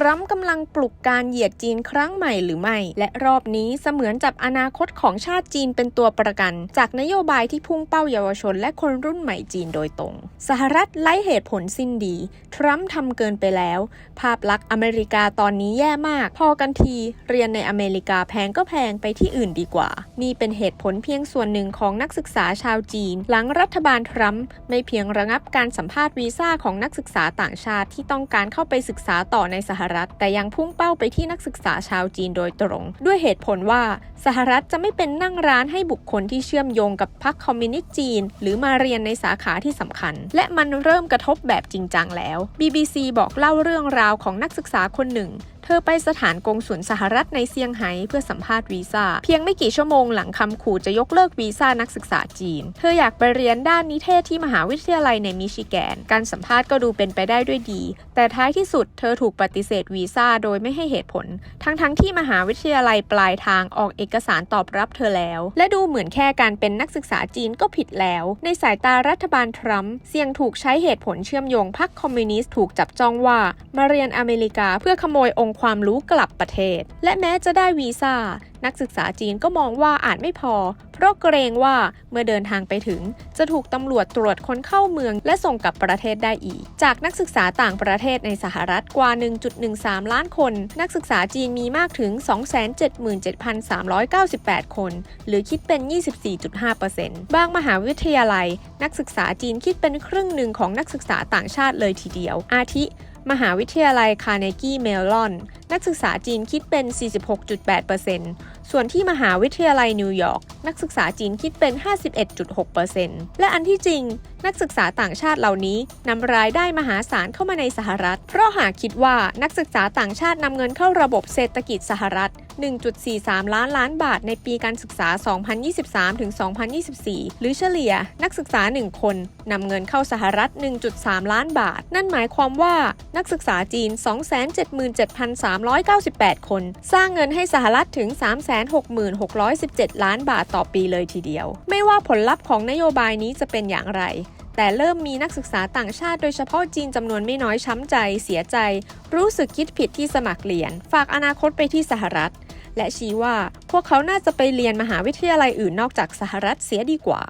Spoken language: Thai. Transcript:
ทรัมป์กำลังปลุกการเหยียดจีนครั้งใหม่หรือไม่ และรอบนี้เสมือนจับอนาคตของชาติจีนเป็นตัวประกัน จากนโยบายที่พุ่งเป้าเยาวชนและคนรุ่นใหม่จีนโดยตรง สหรัฐไล่เหตุผลสิ้นดี ทรัมป์ทำเกินไปแล้ว ภาพลักษณ์อเมริกาตอนนี้แย่มาก พอกันที เรียนในอเมริกาแพงก็แพงไปที่อื่นดีกว่า นี่เป็นเหตุผลเพียงส่วนหนึ่งของนักศึกษาชาวจีน หลังรัฐบาลทรัมป์ไม่เพียงระงับการสัมภาษณ์วีซ่าของนักศึกษาต่างชาติที่ต้องการเข้าไปศึกษาต่อในสหรัฐ แต่ยังพุ่งเป้าไปที่นักศึกษาชาวจีนโดยตรง ด้วยเหตุผลว่าสหรัฐจะไม่เป็นนั่งร้านให้บุคคลที่เชื่อมโยงกับพรรคคอมมิวนิสต์จีน หรือมาเรียนในสาขาที่สำคัญ และมันเริ่มกระทบแบบจริงจังแล้ว BBC บอกเล่าเรื่องราวของนักศึกษาคนหนึ่ง เธอไปสถานกงสุลสหรัฐในเซี่ยงไฮ้เพื่อสัมภาษณ์วีซ่า เพียงไม่กี่ชั่วโมงหลังคำขู่จะยกเลิกวีซ่านักศึกษาจีน เธออยากไปเรียนด้านนิเทศที่มหาวิทยาลัยในมิชิแกน การสัมภาษณ์ก็ดูเป็นไปได้ด้วยดี แต่ท้ายที่สุดเธอถูกปฏิเสธวีซ่าโดยไม่ให้เหตุผล ทั้งๆทที่มหาวิทยาลัยปลายทางออกเอกสารตอบรับเธอแล้ว และดูเหมือนแค่การเป็นนักศึกษาจีนก็ผิดแล้ว ในสายตารัฐบาลทรัมป์เสี่ยงถูกใช้เหตุผลเชื่อมโยงพรรคคอมมิวนิสต์ถูกจับจ้องว่า มาเรียนอเมริกาเพื่อขโมยองค์ความรู้กลับประเทศ และแม้จะได้วีซ่า นักศึกษาจีนก็มองว่าอาจไม่พอ เพราะเกรงว่าเมื่อเดินทางไปถึง จะถูกตำรวจตรวจคนเข้าเมือง และส่งกลับประเทศได้อีก จากนักศึกษาต่างประเทศในสหรัฐกว่า 1.13 ล้านคน นักศึกษาจีนมีมากถึง 277,398 คน หรือคิดเป็น 24.5%บางมหาวิทยาลัย นักศึกษาจีนคิดเป็นครึ่งหนึ่งของนักศึกษาต่างชาติเลยทีเดียว อาทิ มหาวิทยาลัยคาร์เนกี้เมลลอน นักศึกษาจีนคิดเป็น 46.8%ส่วนที่มหาวิทยาลัยนิวยอร์ก นักศึกษาจีนคิดเป็น 51.6%และอันที่จริง นักศึกษาต่างชาติเหล่านี้นำรายได้มหาศาลเข้ามาในสหรัฐ เพราะหากคิดว่านักศึกษาต่างชาตินำเงินเข้าระบบเศรษฐกิจสหรัฐ 1.43 ล้านล้านบาทในปีการศึกษา 2023ถึง2024 หรือเฉลี่ยนักศึกษา 1 คนนำเงินเข้าสหรัฐ 1.3 ล้านบาท นั่นหมายความว่านักศึกษาจีน 277,398 คน สร้างเงินให้สหรัฐถึง 366,617 ล้านบาทต่อปีเลยทีเดียว ไม่ว่าผลลัพธ์ของนโยบายนี้จะเป็นอย่างไร แต่เริ่มมีนักศึกษาต่างชาติโดยเฉพาะจีนจำนวนไม่น้อยช้ำใจ เสียใจ รู้สึกคิดผิดที่สมัครเรียน ฝากอนาคตไปที่สหรัฐ และชี้ว่าพวกเขาน่าจะไปเรียนมหาวิทยาลัยอื่นนอกจากสหรัฐเสียดีกว่า